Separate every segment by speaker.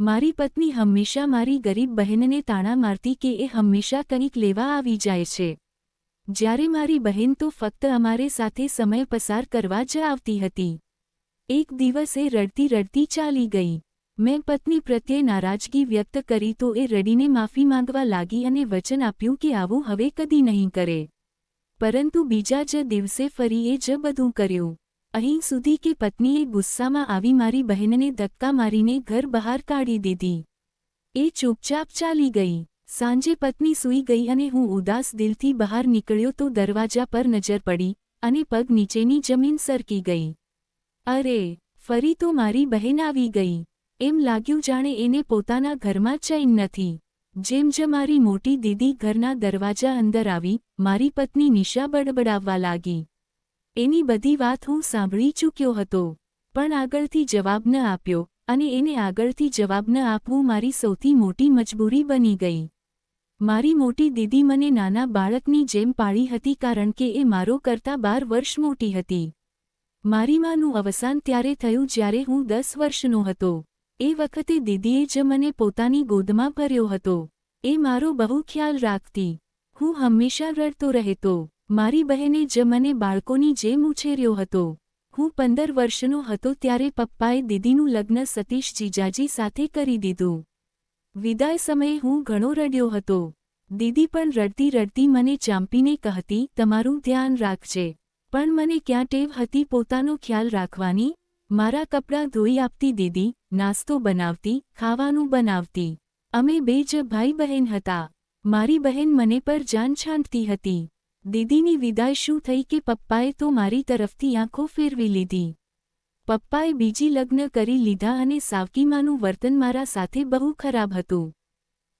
Speaker 1: મારી પત્ની હંમેશા મારી ગરીબ બહેનને તાણા મારતી કે એ હંમેશા કંઈક લેવા આવી જાય છે. જ્યારે મારી બહેન તો ફક્ત અમારે સાથે સમય પસાર કરવા જ આવતી હતી. એક દિવસ રડતી રડતી ચાલી ગઈ. મેં પત્ની પ્રત્યે નારાજગી વ્યક્ત કરી તો એ રડીને માફી માંગવા લાગી અને વચન આપ્યું કે આવું હવે કદી નહીં કરે. પરંતુ બીજા જ દિવસે ફરી એ જ બધું કર્યું. અહીં સુધી કે પત્નીએ ગુસ્સામાં આવી મારી બહેનને ધક્કા મારીને ઘર બહાર કાઢી દીધી. એ ચૂપચાપ ચાલી ગઈ. સાંજે પત્ની સૂઈ ગઈ અને હું ઉદાસ દિલથી બહાર નીકળ્યો તો દરવાજા પર નજર પડી અને પગ નીચેની જમીન સરકી ગઈ. અરે, ફરી તો મારી બહેન આવી ગઈ. એમ લાગ્યું જાણે એને પોતાના ઘરમાં ચૈન નથી. જેમ જ મારી મોટી દીદી ઘરના દરવાજા અંદર આવી, મારી પત્ની નિશા બડબડાવવા લાગી. એની બધી વાત હું સાંભળી ચૂક્યો હતો. પણ આગળથી જવાબ ન આપ્યો, અને એને આગળથી જવાબ ન આપવું મારી સૌથી મોટી મજબૂરી બની ગઈ. મારી મોટી દીદી મને નાના બાળકની જેમ પાળી હતી કારણ કે એ મારો કરતાં બાર વર્ષ મોટી હતી. મારી માનું અવસાન ત્યારે થયું જ્યારે હું દસ વર્ષનો હતો. એ વખતે દીદીએ જ મને પોતાની ગોદમાં ભર્યો હતો. એ મારો બહુ ખ્યાલ રાખતી. હું હંમેશા રડતો રહેતો. મારી બહેને જ મને બાળકોની જેમ ઉછેર્યો હતો. હું પંદર વર્ષનો હતો ત્યારે પપ્પાએ દીદીનું લગ્ન સતીશ જીજાજી સાથે કરી દીધું. વિદાય સમયે હું ઘણો રડ્યો હતો. દીદી પણ રડતી રડતી મને ચાંપીને કહેતી, તમારું ધ્યાન રાખજે. પણ મને ક્યાં ટેવ હતી પોતાનો ખ્યાલ રાખવાની. મારા કપડાં ધોઈ આપતી દીદી, નાસ્તો બનાવતી, ખાવાનું બનાવતી. અમે બે જ ભાઈ બહેન હતા. મારી બહેન મને પર જાન છાંટતી હતી. દીદીની વિદાય શું થઈ કે પપ્પાએ તો મારી તરફથી આંખો ફેરવી લીધી? પપ્પાએ બીજી લગ્ન કરી લીધા અને સાવકીમાનું વર્તન મારા સાથે બહુ ખરાબ હતું.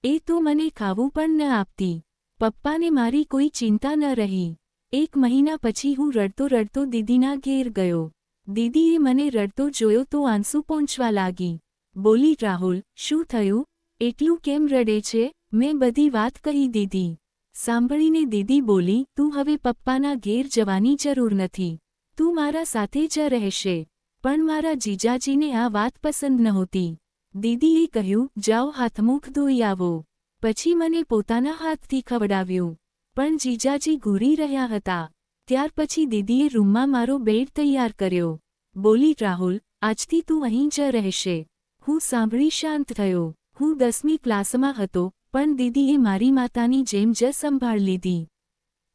Speaker 1: એ તો મને ખાવું પણ ન આપતી. પપ્પાને મારી કોઈ ચિંતા ન રહી. એક મહિના પછી હું રડતો રડતો દીદીના ઘેર ગયો. દીદીએ મને રડતો જોયો તો આંસુ પહોંચવા લાગી. બોલી, રાહુલ, શું થયું? એટલું કેમ રડે છે? મેં બધી વાત કહી દીધી. સાંભળીને દીદી બોલી, તું હવે પપ્પાના ઘેર જવાની જરૂર નથી. તું મારા સાથે જ રહેશે. પણ મારા જીજાજીને આ વાત પસંદ નહોતી. દીદીએ કહ્યું, જાઓ હાથમુખ ધોઈ આવો. પછી મને પોતાના હાથથી ખવડાવ્યું. પણ જીજાજી ઘૂરી રહ્યા હતા. ત્યાર પછી દીદીએ રૂમમાં મારો બેડ તૈયાર કર્યો. બોલી, રાહુલ, આજથી તું અહીં જ રહેશે. હું સાંભળી શાંત થયો. હું દસમી ક્લાસમાં હતો. પણ દીદીએ મારી માતાની જેમ જ સંભાળ લીધી.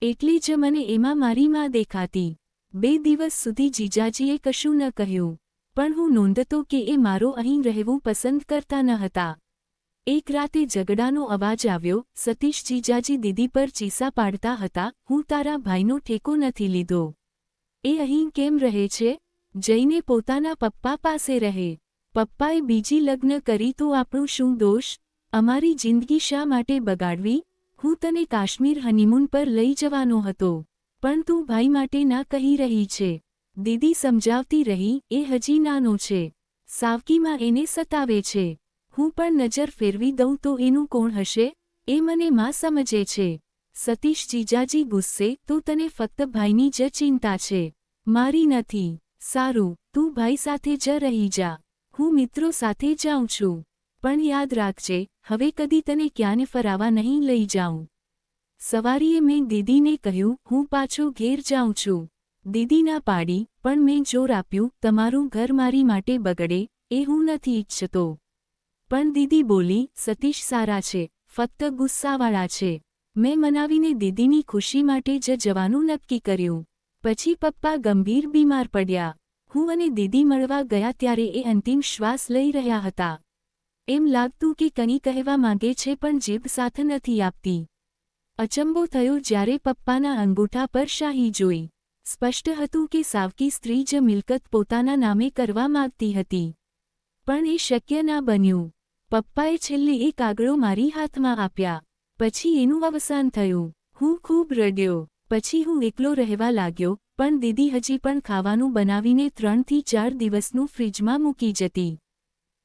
Speaker 1: એટલે જ મને એમાં મારી માં દેખાતી. બે દિવસ સુધી જીજાજીએ કશું ન કહ્યું. પણ હું નોંધતો કે એ મારો અહીં રહેવું પસંદ કરતા ન હતા. એક રાતે ઝઘડાનો અવાજ આવ્યો, સતીશ જીજાજી દીદી પર ચીસા પાડતા હતા, હું તારા ભાઈનો ઠેકો નથી લીધો. એ અહીં કેમ રહે છે? જઈને પોતાના પપ્પા પાસે રહે. પપ્પાએ બીજી લગ્ન કરી તો આપણું શું દોષ? અમારી જિંદગી શા માટે બગાડવી? હું તને કાશ્મીર હનીમૂન પર લઈ જવાનો હતો, પણ તું ભાઈ માટે ના કહી રહી છે. દીદી સમજાવતી રહી, એ હજી નાનો છે. સાવકીમાં એને સતાવે છે. હું પણ નજર ફેરવી દઉં તો એનું કોણ હશે? એ મને માં સમજે છે. સતીશ જીજાજી ગુસ્સે, તો તને ફક્ત ભાઈની જ ચિંતા છે. મારી નથી. સારું, તું ભાઈ સાથે જ રહી જા. હું મિત્રો સાથે જાઉં છું. પણ યાદ રાખજે હવે કદી તને ક્યાંને ફરાવા નહીં લઈ જાઉં? સવારીએ મેં દીદીને કહ્યું, હું પાછો ઘેર જાઉં છું. દીદી ના પાડી, પણ મેં જોર આપ્યું, તમારું ઘર મારી માટે બગડે, એ હું નથી ઈચ્છતો. પણ દીદી બોલી, સતીશ સારા છે, ફક્ત ગુસ્સાવાળા છે. મેં મનાવીને દીદીની ખુશી માટે જ જવાનું નક્કી કર્યું. પછી પપ્પા ગંભીર બીમાર પડ્યા. હું અને દીદી મળવા ગયા ત્યારે એ અંતિમ શ્વાસ લઈ રહ્યા હતા. એમ લાગતું કે કંઈ કહેવા માંગે છે પણ જીભ સાથ નથી આપતી. અચંબો થયો જ્યારે પપ્પાના અંગૂઠા પર શાહી જોઈ. સ્પષ્ટ હતું કે સાવકી સ્ત્રી જ મિલકત પોતાના નામે કરવા માગતી હતી. પણ એ શક્ય ના બન્યું. પપ્પાએ છેલ્લી એક કાગળો મારી હાથમાં આપ્યા. પછી એનું અવસાન થયું. હું ખૂબ રડ્યો. પછી હું એકલો રહેવા લાગ્યો, પણ દીદી હજી પણ ખાવાનું બનાવીને ત્રણથી ચાર દિવસનું ફ્રીજમાં મૂકી જતી.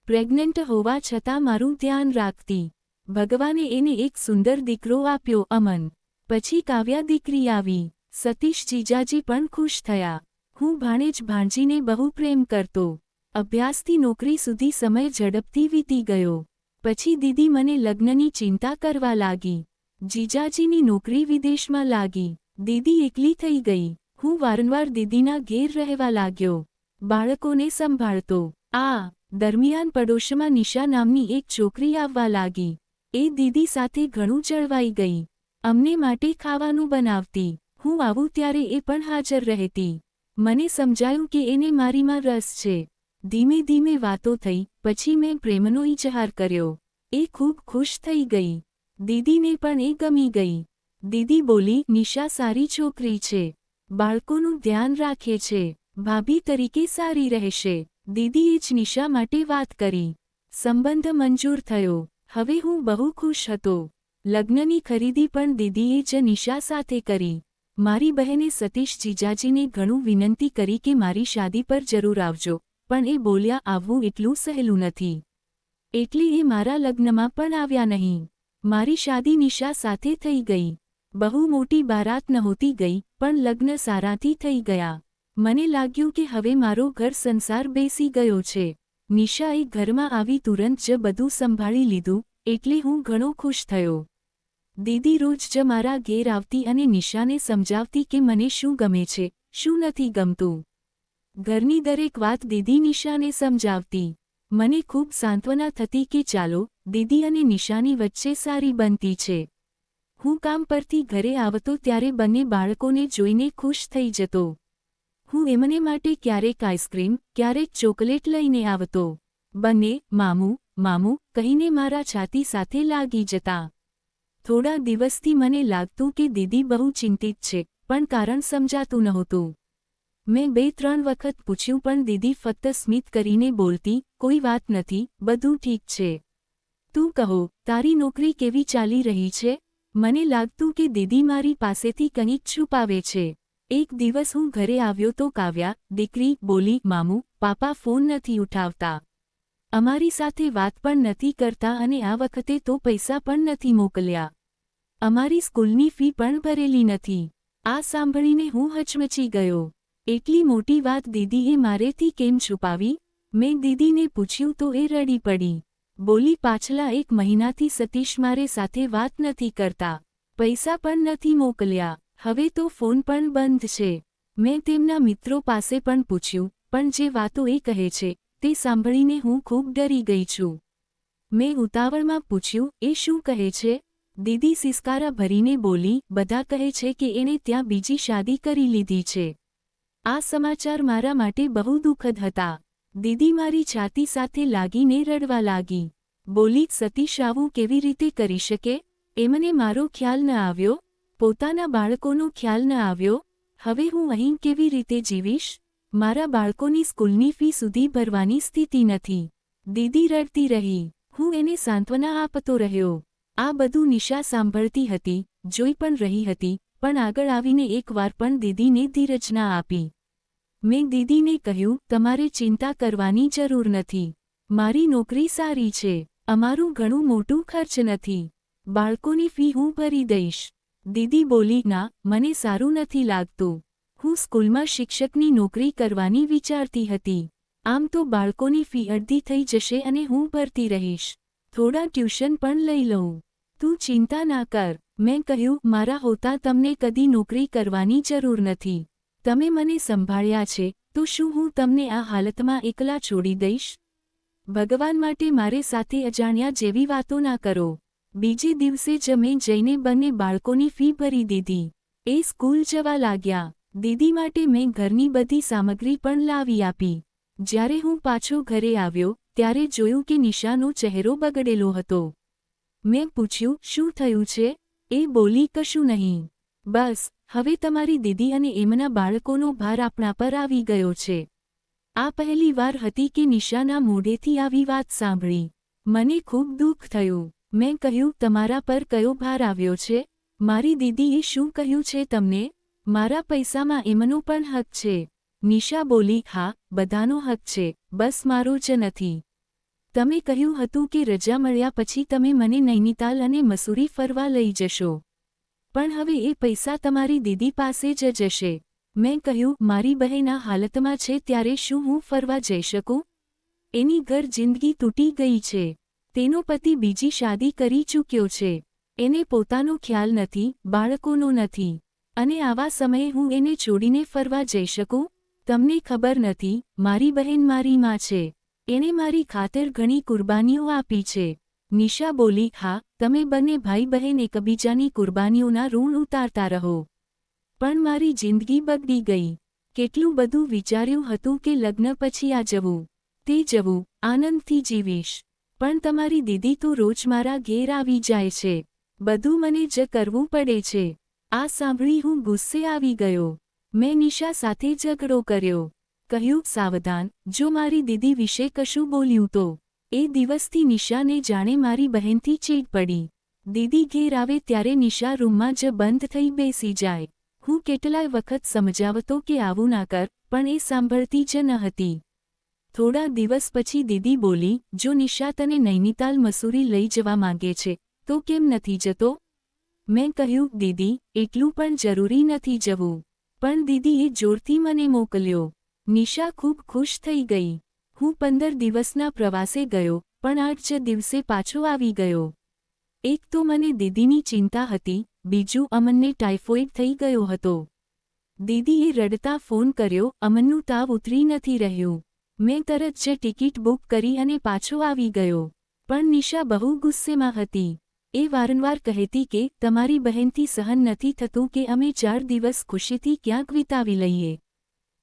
Speaker 1: પ્રેગ્નેન્ટ હોવા છતાં મારું ધ્યાન રાખતી. ભગવાને એને એક સુંદર દીકરો આપ્યો, અમન. પછી કાવ્યા દીકરી આવી. સતીશ જીજાજી પણ ખુશ થયા. હું ભાણેજ ભાણજીને બહુ પ્રેમ કરતો. અભ્યાસથી નોકરી સુધી સમય ઝડપથી વીતી ગયો. પછી દીદી મને લગ્નની ચિંતા કરવા લાગી. જીજાજીની નોકરી વિદેશમાં લાગી. દીદી એકલી થઈ ગઈ. હું વારંવાર દીદીના ઘેર રહેવા લાગ્યો. બાળકોને સંભાળતો. આ દરમિયાન પડોશમાં નિશા નામની એક છોકરી આવવા લાગી. એ દીદી સાથે ઘણું જળવાઈ ગઈ. અમને માટે ખાવાનું બનાવતી. હું આવું ત્યારે એ પણ હાજર રહેતી. મને સમજાયું કે એને મારીમાં રસ છે. ધીમે ધીમે વાતો થઈ, પછી મેં પ્રેમનો ઇજહાર કર્યો. એ ખૂબ ખુશ થઈ ગઈ. દીદીને પણ એ ગમી ગઈ. દીદી બોલી, નિશા સારી છોકરી છે. બાળકોનું ધ્યાન રાખે છે. ભાભી તરીકે સારી રહેશે. દીદીએ જ નિશા માટે વાત કરી. સંબંધ મંજૂર થયો. હવે હું બહુ ખુશ હતો. લગ્નની ખરીદી પણ દીદીએ જ નિશા સાથે કરી. મારી બહેને સતીશ જીજાજીને ઘણું વિનંતી કરી કે મારી શાદી પર જરૂર આવજો, પણ એ બોલ્યા આવવું એટલું સહેલું નથી. એટલે એ મારા લગ્નમાં પણ આવ્યા નહીં. મારી શાદી નિશા સાથે થઈ ગઈ. બહુ મોટી બારાત નહોતી ગઈ, પણ લગ્ન સારાથી થઈ ગયા. મને લાગ્યું કે હવે મારો ઘર સંસાર બેસી ગયો છે. નિશાએ ઘરમાં આવી તુરંત જ બધું સંભાળી લીધું, એટલે હું ઘણો ખુશ થયો. દીદી રોજ જ મારા ઘેર આવતી અને નિશાને સમજાવતી કે મને શું ગમે છે, શું નથી ગમતું. ઘરની દરેક વાત દીદી નિશાને સમજાવતી. મને ખૂબ સાંત્વના થતી કે ચાલો, દીદી અને નિશાની વચ્ચે સારી બનતી છે. હું કામ પરથી ઘરે આવતો ત્યારે બંને બાળકોને જોઈને ખુશ થઈ જતો. હું એમને માટે ક્યારેક આઈસ્ક્રીમ, ક્યારેક ચોકલેટ લઈને આવતો. બંને, મામું મામું, કહીને મારા છાતી સાથે લાગી જતા. થોડા દિવસથી મને લાગતું કે દીદી બહુ ચિંતિત છે, પણ કારણ સમજાતું નહોતું. મેં બે, ત્રણ વખત પૂછ્યું, પણ દીદી ફક્ત સ્મિત કરીને બોલતી, કોઈ વાત નથી, બધું ઠીક છે. તું કહો, તારી નોકરી કેવી ચાલી રહી છે? મને લાગતું કે દીદી મારી પાસેથી કંઈક છુપાવે છે. એક દિવસ હું ઘરે આવ્યો તો કાવ્યા, દીકરી, બોલી, મામુ, પાપા ફોન નથી ઉઠાવતા. અમારી સાથે વાત પણ નથી કરતા અને આ વખતે તો પૈસા પણ નથી મોકલ્યા. અમારી સ્કૂલની ફી પણ ભરેલી નથી. આ સાંભળીને હું હચમચી ગયો. એટલી મોટી વાત દીદીએ મારેથી કેમ છુપાવી? મેં દીદીને પૂછ્યું તો એ રડી પડી. બોલી, પાછલા એક મહિનાથી સતીશ મારે સાથે વાત નથી કરતા. પૈસા પણ નથી મોકલ્યા. હવે તો ફોન પણ બંધ છે. મેં તેમના મિત્રો પાસે પણ પૂછ્યું, પણ જે વાતો એ કહે છે, તે સાંભળીને હું ખૂબ ડરી ગઈ છું. મેં ઉતાવળમાં પૂછ્યું, એ શું કહે છે? દીદી સિસકારા ભરીને બોલી, બધા કહે છે કે એણે ત્યાં બીજી શાદી કરી લીધી છે. આ સમાચાર મારા માટે બહુ દુઃખદ હતા. દીદી મારી છાતી સાથે લાગીને રડવા લાગી. બોલી, સતીશ આવું કેવી રીતે કરી શકે? એમને મારો ખ્યાલ ન આવ્યો. પોતાના બાળકોનો ખ્યાલ ન આવ્યો, હવે હું અહીં કેવી રીતે જીવીશ? મારા બાળકોની સ્કૂલની ફી સુધી ભરવાની સ્થિતિ નથી. દીદી રડતી રહી. હું એને સાંત્વના આપતો રહ્યો. આ બધું નિશા સાંભળતી હતી, જોઈ પણ રહી હતી, પણ આગળ આવીને એકવાર પણ દીદીને ધીરજ ના આપી. મેં દીદીને કહ્યું, તમારે ચિંતા કરવાની જરૂર નથી. મારી નોકરી સારી છે. અમારું ઘણું મોટું ખર્ચ નથી. બાળકોની ફી હું ભરી દઈશ. દીદી બોલી, ના, મને સારું નથી લાગતું. હું સ્કૂલમાં શિક્ષકની નોકરી કરવાની વિચારતી હતી. આમ તો બાળકોની ફી અડધી થઈ જશે અને હું ભરતી રહીશ. થોડા ટ્યુશન પણ લઈ લઉં. તું ચિંતા ના કર. મેં કહ્યું, મારા હોતા તમને કદી નોકરી કરવાની જરૂર નથી. તમે મને સંભાળ્યા છે, તો શું હું તમને આ હાલતમાં એકલા છોડી દઈશ? ભગવાન માટે મારે સાથે અજાણ્યા જેવી વાતો ના કરો. બીજે દિવસે જ મેં જઈને બંને બાળકોની ફી ભરી દીધી. એ સ્કૂલ જવા લાગ્યા. દીદી માટે મેં ઘરની બધી સામગ્રી પણ લાવી આપી. જ્યારે હું પાછો ઘરે આવ્યો, ત્યારે જોયું કે નિશાનો ચહેરો બગડેલો હતો. મેં પૂછ્યું, શું થયું છે એ બોલી, કશું નહીં. બસ, હવે તમારી દીદી અને એમના બાળકોનો ભાર આપણા પર આવી ગયો છે. આ પહેલી વાર હતી કે નિશાના મોઢેથી આવી વાત સાંભળી. મને ખૂબ દુઃખ થયું. મેં કહ્યું, તમારા પર કયો ભાર આવ્યો છે? મારી દીદીએ શું કહ્યું છે તમને? મારા પૈસામાં એમનો પણ હક છે. નિશા બોલી, હા, બધાનો હક છે, બસ મારો જ નથી. તમે કહ્યું હતું કે રજા મળ્યા પછી તમે મને નૈનીતાલ અને મસૂરી ફરવા લઈ જશો. પણ હવે એ પૈસા તમારી દીદી પાસે જ જશે. મેં કહ્યું, મારી બહેના હાલતમાં છે, ત્યારે શું હું ફરવા જઈ શકું? એની ઘર જિંદગી તૂટી ગઈ છે. તેનો પતિ બીજી શાદી કરી ચૂક્યો છે. એને પોતાનો ખ્યાલ નથી, બાળકોનો નથી. અને આવા સમયે હું એને છોડીને ફરવા જઈ શકું? તમને ખબર નથી, મારી બહેન મારી માં છે. એણે મારી ખાતર ઘણી કુરબાનીઓ આપી છે. નિશા બોલી, હા, તમે બંને ભાઈ બહેન એકબીજાની કુરબાનીઓના ઋણ ઉતારતા રહો. પણ મારી જિંદગી બગડી ગઈ. કેટલું બધું વિચાર્યું હતું કે લગ્ન પછી આ જવું. તે જવું. આનંદથી જીવીશ. પણ તમારી દીદી તો રોજ મારા ઘેર આવી જાય છે. બધું મને જ કરવું પડે છે. આ સાંભળી હું ગુસ્સે આવી ગયો. મેં નિશા સાથે ઝઘડો કર્યો. કહ્યું, સાવધાન, જો મારી દીદી વિશે કશું બોલ્યું તો. એ દિવસથી નિશાને જાણે મારી બહેનથી ચીડ પડી. દીદી ઘેર આવે ત્યારે નિશા રૂમમાં જ બંધ થઈ બેસી જાય. હું કેટલાય વખત સમજાવતો કે આવું ના કર, પણ એ સાંભળતી જ ન હતી. થોડા દિવસ પછી દીદી બોલી, જો નિશા તને નૈનીતાલ મસૂરી લઈ જવા માંગે છે, તો કેમ નથી જતો? મેં કહ્યું, દીદી, એટલું પણ જરૂરી નથી જવું. પણ દીદીએ જોરથી મને મોકલ્યો. નિશા ખૂબ ખુશ થઈ ગઈ. હું પંદર દિવસના પ્રવાસે ગયો, પણ આઠ જ દિવસે પાછો આવી ગયો. એક તો મને દીદીની ચિંતા હતી, બીજું અમનને ટાઇફોઇડ થઈ ગયો હતો. દીદીએ રડતા ફોન કર્યો, અમનનું તાવ ઉતરી નથી રહ્યું. મેં તરત જ ટિકિટ બુક કરી અને પાછો આવી ગયો. પણ નિશા બહુ ગુસ્સેમાં હતી. એ વારંવાર કહેતી કે, તમારી બહેનથી સહન નથી થતું કે અમે ચાર દિવસ ખુશીથી ક્યાંક વિતાવી લઈએ.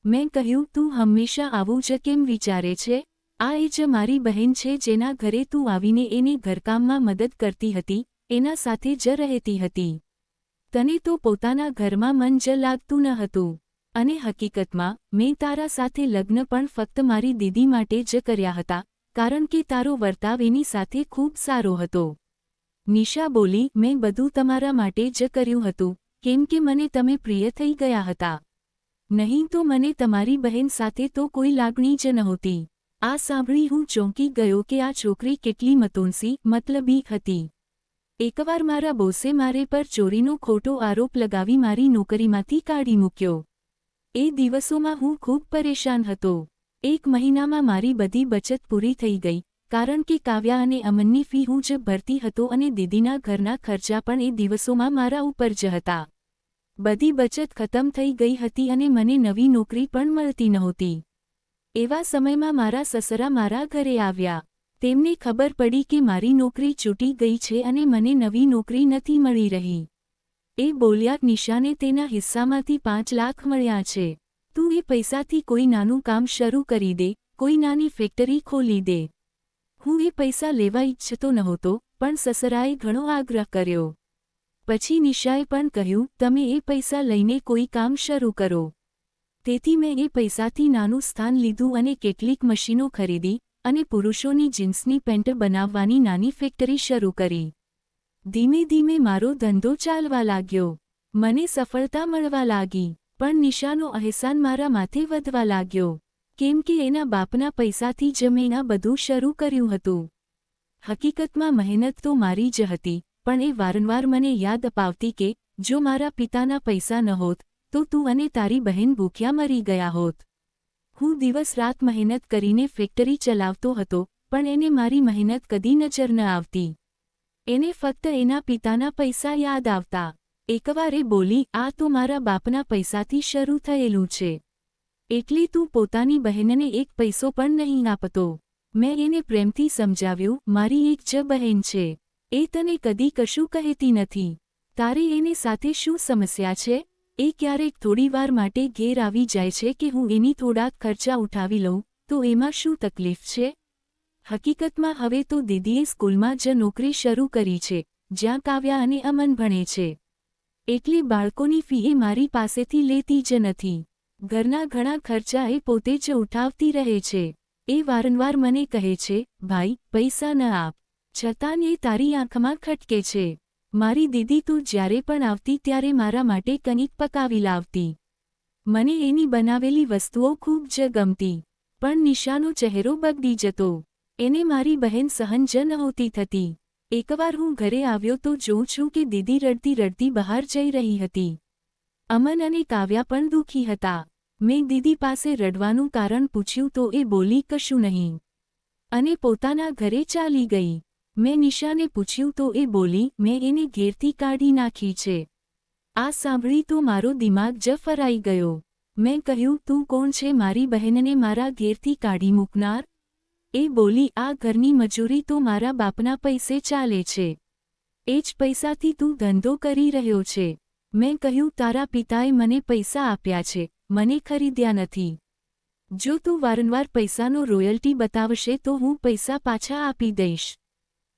Speaker 1: મેં કહ્યું, તું હંમેશા આવું જ કેમ વિચારે છે? આ એ જ મારી બહેન છે જેના ઘરે તું આવીને એને ઘરકામમાં મદદ કરતી હતી, એના સાથે જ રહેતી હતી. તને તો પોતાના ઘરમાં મન જ લાગતું ન હતું. અને હકીકતમાં, મેં તારા સાથે લગ્ન પણ ફક્ત મારી દીદી માટે જ કર્યા હતા, કારણ કે તારો વર્તાવ એની સાથે ખૂબ સારો હતો. નિશા બોલી, મેં બધું તમારા માટે જ કર્યું હતું, કેમ કે મને તમે પ્રિય થઈ ગયા હતા. નહીં તો મને તમારી બહેન સાથે તો કોઈ લાગણી જ નહોતી. આ સાંભળી હું ચોંકી ગયો કે આ છોકરી કેટલી મતોનસી, મતલબી હતી. એકવાર મારા બોસે મારે પર ચોરીનો ખોટો આરોપ લગાવી મારી નોકરીમાંથી કાઢી મૂક્યો. એ દિવસોમાં હું ખૂબ પરેશાન હતો. એક મહિનામાં મારી બધી બચત પૂરી થઈ ગઈ, કારણ કે કાવ્યા અને અમનની ફી હું જ ભરતી હતો અને દીદીના ઘરના ખર્ચા પણ એ દિવસોમાં મારા ઉપર જ હતા. બધી બચત ખતમ થઈ ગઈ હતી અને મને નવી નોકરી પણ મળતી નહોતી. એવા સમયમાં મારા સસરા મારા ઘરે આવ્યા. તેમને ખબર પડી કે મારી નોકરી છૂટી ગઈ છે અને મને નવી નોકરી નથી મળી રહી. એ બોલ્યા, નિશાને તેના હિસ્સામાંથી પાંચ લાખ મળ્યા છે. તું એ પૈસાથી કોઈ નાનું કામ શરૂ કરી દે, કોઈ નાની ફેક્ટરી ખોલી દે. હું એ પૈસા લેવા ઈચ્છતો નહોતો, પણ સસરાએ ઘણો આગ્રહ કર્યો. પછી નિશાએ પણ કહ્યું, તમે એ પૈસા લઈને કોઈ કામ શરૂ કરો. તેથી મેં એ પૈસાથી નાનું સ્થાન લીધું અને કેટલીક મશીનો ખરીદી અને પુરુષોની જીન્સની પેન્ટ બનાવવાની નાની ફેક્ટરી શરૂ કરી. ધીમે ધીમે મારો ધંધો ચાલવા લાગ્યો. મને સફળતા મળવા લાગી, પણ નિશાનો અહેસાન મારા માથે વધવા લાગ્યો. કેમ કે એના બાપના પૈસાથી જ મેં બધું શરૂ કર્યું હતું. હકીકતમાં મહેનત તો મારી જ હતી, પણ એ વારંવાર મને યાદ અપાવતી કે, જો મારા પિતાના પૈસા ન હોત, તો તું અને તારી બહેન ભૂખ્યા મરી ગયા હોત. હું દિવસ રાત મહેનત કરીને ફેક્ટરી ચલાવતો હતો, પણ એને મારી મહેનત કદી નજર ન આવતી. એને ફક્ત એના પિતાના પૈસા યાદ આવતા. એકવારે બોલી, આ તો મારા બાપના પૈસાથી શરૂ થયેલું છે. એટલી તું પોતાની બહેનને એક પૈસો પણ નહીં આપતો. મેં એને પ્રેમથી સમજાવ્યું, મારી એક જ બહેન છે. એ તને કદી કશું કહેતી નથી. તારે એને સાથે શું સમસ્યા છે? એ ક્યારેક થોડીવાર માટે ઘેર આવી જાય છે કે હું એની થોડાક ખર્ચા ઉઠાવી લઉં, તો એમાં શું તકલીફ છે? હકીકતમાં હવે તો દીદીએ સ્કૂલમાં જ નોકરી શરૂ કરી છે, જ્યાં કાવ્યા અને અમન ભણે છે. એટલે બાળકોની ફી એ મારી પાસેથી લેતી જ નથી. ઘરના ઘણા ખર્ચા એ પોતે જ ઉઠાવતી રહે છે. એ વારંવાર મને કહે છે, ભાઈ, પૈસા ન આપ. છતાં એ તારી આંખમાં ખટકે છે. મારી દીદી તું જ્યારે પણ આવતી ત્યારે મારા માટે કંઈક પકાવી લાવતી. મને એની બનાવેલી વસ્તુઓ ખૂબ જ ગમતી. પણ નિશાનો ચહેરો બગડી જતો. એને મારી બહેન સહન જ નહોતી થતી. એકવાર હું ઘરે આવ્યો તો જોઉં છું કે દીદી રડતી રડતી બહાર જઈ રહી હતી. અમન અને કાવ્યા પણ દુઃખી હતા. મેં દીદી પાસે રડવાનું કારણ પૂછ્યું તો એ બોલી, કશું નહીં. અને પોતાના ઘરે ચાલી ગઈ. મેં નિશાને પૂછ્યું તો એ બોલી, મેં એને ઘેરથી કાઢી નાખી છે. આ સાંભળી તો મારો દિમાગ જ ફરાઈ ગયો. મેં કહ્યું, તું કોણ છે? મારી બહેનને મારા ઘેરથી કાઢી મૂકનાર? એ બોલી, આ ઘરની મજૂરી તો મારા બાપના પૈસે ચાલે છે. એ જ પૈસાથી તું ધંધો કરી રહ્યો છે. મેં કહ્યું, તારા પિતાએ મને પૈસા આપ્યા છે. મને ખરીદ્યા નથી. જો તું વારંવાર પૈસાનો રોયલ્ટી બતાવશે, તો હું પૈસા પાછા આપી દઈશ.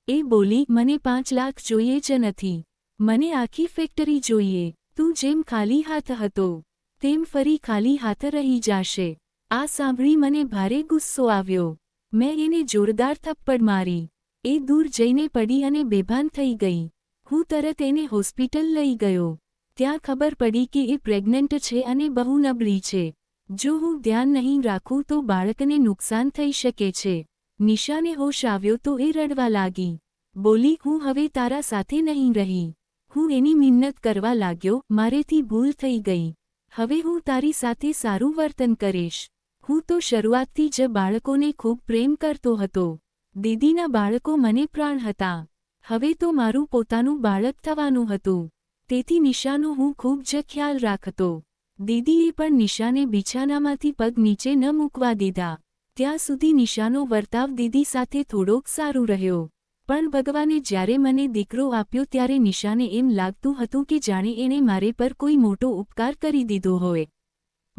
Speaker 1: એ બોલી, મને પાંચ લાખ જોઈએ જ નથી. મને આખી ફેક્ટરી જોઈએ. તું જેમ ખાલી હાથ હતો, તેમ ફરી ખાલી હાથ રહી જાશે. આ સાંભળી મને ભારે ગુસ્સો આવ્યો. મેં એને જોરદાર થપ્પડ મારી. એ દૂર જઈને પડી અને બેભાન થઈ ગઈ. હું તરત એને હોસ્પિટલ લઈ ગયો. ત્યાં ખબર પડી કે એ પ્રેગ્નન્ટ છે અને બહુ નબળી છે. જો હું ધ્યાન નહીં રાખું તો બાળકને નુકસાન થઈ શકે છે. નિશાને હોશ આવ્યો તો એ રડવા લાગી. બોલી, હું હવે તારા સાથે નહીં રહી. હું એની મિન્નત કરવા લાગ્યો. મારેથી ભૂલ થઈ ગઈ. હવે હું તારી સાથે સારું વર્તન કરીશ. હું તો શરૂઆતથી જ બાળકોને ખૂબ પ્રેમ કરતો હતો. દીદીના બાળકો મને પ્રાણ હતા. હવે તો મારું પોતાનું બાળક થવાનું હતું. તેથી નિશાનો હું ખૂબ જ ખ્યાલ રાખતો. દીદીએ પણ નિશાને બિછાનામાંથી પગ નીચે ન મૂકવા દીધા. ત્યાં સુધી નિશાનો વર્તાવ દીદી સાથે થોડોક સારું રહ્યો. પણ ભગવાને જ્યારે મને દીકરો આપ્યો ત્યારે નિશાને એમ લાગતું હતું કે જાણે એણે મારે પર કોઈ મોટો ઉપકાર કરી દીધો હોય.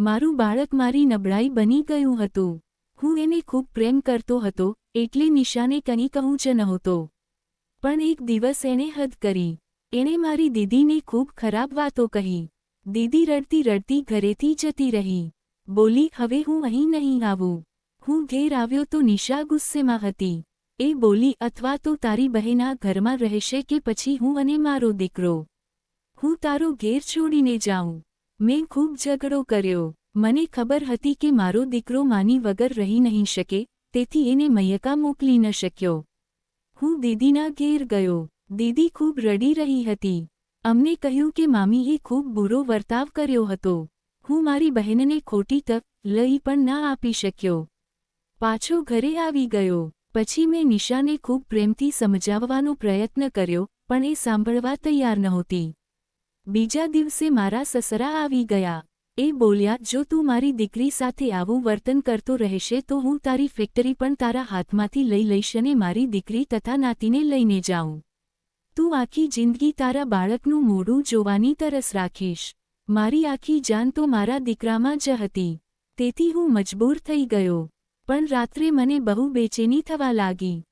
Speaker 1: મારું બાળક મારી નબળાઈ બની ગયું હતું. હું એને ખૂબ પ્રેમ કરતો હતો, એટલે નિશાને કંઈ કહું જ નહોતો. પણ એક દિવસ એણે હદ કરી. એણે મારી દીદીને ખૂબ ખરાબ વાતો કહી. દીદી રડતી રડતી ઘરેથી જતી રહી. બોલી, હવે હું અહીં નહીં આવું. હું ઘેર આવ્યો તો નિશા ગુસ્સેમાં હતી. એ બોલી, અથવા તો તારી બહેના ઘરમાં રહેશે કે પછી હું અને મારો દીકરો? હું તારો ઘેર છોડીને જાઉં. મેં ખૂબ ઝઘડો કર્યો. મને ખબર હતી કે મારો દીકરો માની વગર રહી નહીં શકે, તેથી એને મયકા મોકલી ન શક્યો. હું દીદીના ઘેર ગયો. દીદી ખૂબ રડી રહી હતી. અમને કહ્યું કે મામીએ ખૂબ બુરો વર્તાવ કર્યો હતો. હું મારી બહેનને ખોટી તક લઈ પણ ના આપી શક્યો. પાછો ઘરે આવી ગયો. પછી મેં નિશાને ખૂબ પ્રેમથી સમજાવવાનો પ્રયત્ન કર્યો, પણ એ સાંભળવા તૈયાર નહોતી. બીજા દિવસે મારા સસરા આવી ગયા. એ બોલ્યા, જો તું મારી દીકરી સાથે આવું વર્તન કરતો રહેશે, તો હું તારી ફેક્ટરી પણ તારા હાથમાંથી લઈ લઈશ અને મારી દીકરી તથા નાતીને લઈને જાઉં. તું આખી જિંદગી તારા બાળકનું મોઢું જોવાની તરસ રાખીશ. મારી આખી જાન તો મારા દીકરામાં જ હતી. તેથી હું મજબૂર થઈ ગયો. પણ રાત્રે મને બહુ બેચેની થવા લાગી.